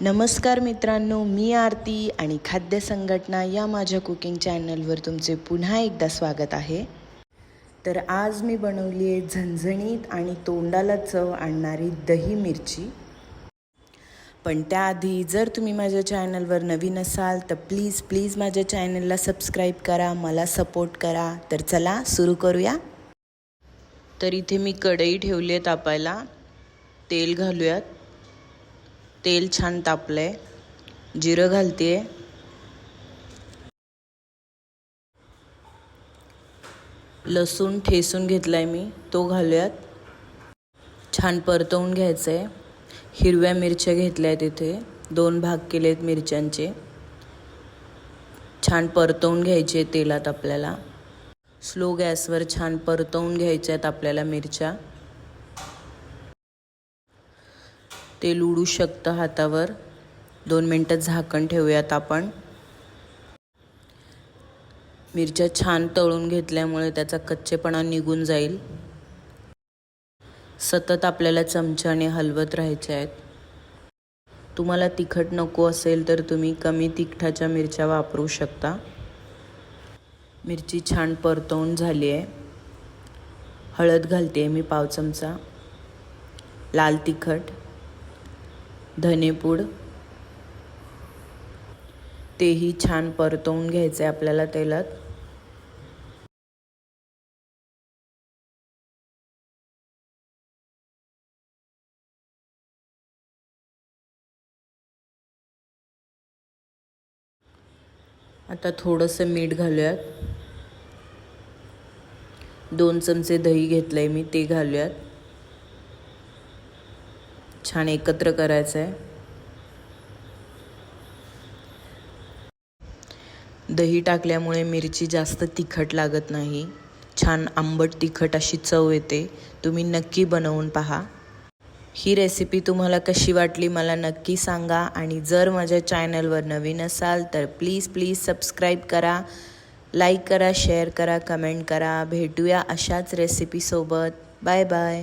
नमस्कार मित्रांनो मी आरती आणि खाद्य संघटना या माझ्या कुकिंग चॅनलवर तुमचे पुन्हा एकदा स्वागत आहे. तर आज मी बनवली आहे झणझणीत आणि तोंडाला चव आणणारी दही मिरची. पण त्याआधी जर तुम्ही माझ्या चॅनलवर नवीन असाल तर प्लीज प्लीज माझ्या चॅनलला सबस्क्राईब करा मला सपोर्ट करा. तर चला सुरू करूया. तर इथे मी कढई ठेवली आहे तापायला तेल घालूयात. तेल छान तापलं आहे जिरं घालते लसूण ठेसून घेतलाय मी तो घालूयात. छान परतवून घ्यायचं आहे हिरव्या मिरच्या घेतल्या आहेत इथे. दोन भाग केले आहेत मिरच्यांचे. छान परतवून घ्यायचे तेलात आपल्याला. स्लो गॅसवर छान परतवून घ्यायच्या आहेत आपल्याला मिरच्या. तेल उडू शकतं हातावर. दोन मिनटं झाकण ठेवूयात आपण. मिरच्या छान तळून घेतल्यामुळे त्याचा कच्चेपणा निघून जाईल. सतत आपल्याला चमच्याने हलवत राहायचे आहेत. तुम्हाला तिखट नको असेल तर तुम्ही कमी तिखटाच्या मिरच्या वापरू शकता. मिरची छान परतवून झाली आहे. हळद घालते आहे मी पाव चमचा. लाल तिखट. धनेपूड. तेही छान परतवून घ्यायचे आपल्याला तेलात. आता थोडंसं मीठ घालूयात. दोन चमचे दही घेतलं आहे मी ते घालूयात. छान एकत्र करायचं आहे दही टाकल्यामुळे मिरची जास्त तिखट लागत नाही. छान आंबट तिखट अशी चव येते. तुम्ही नक्की बनवून पहा. ही रेसिपी तुम्हाला कशी वाटली मला नक्की सांगा आणि जर माझ्या चॅनलवर नवीन असाल तर प्लीज प्लीज सबस्क्राईब करा लाईक करा शेअर करा कमेंट करा. भेटूया अशाच रेसिपीसोबत बाय बाय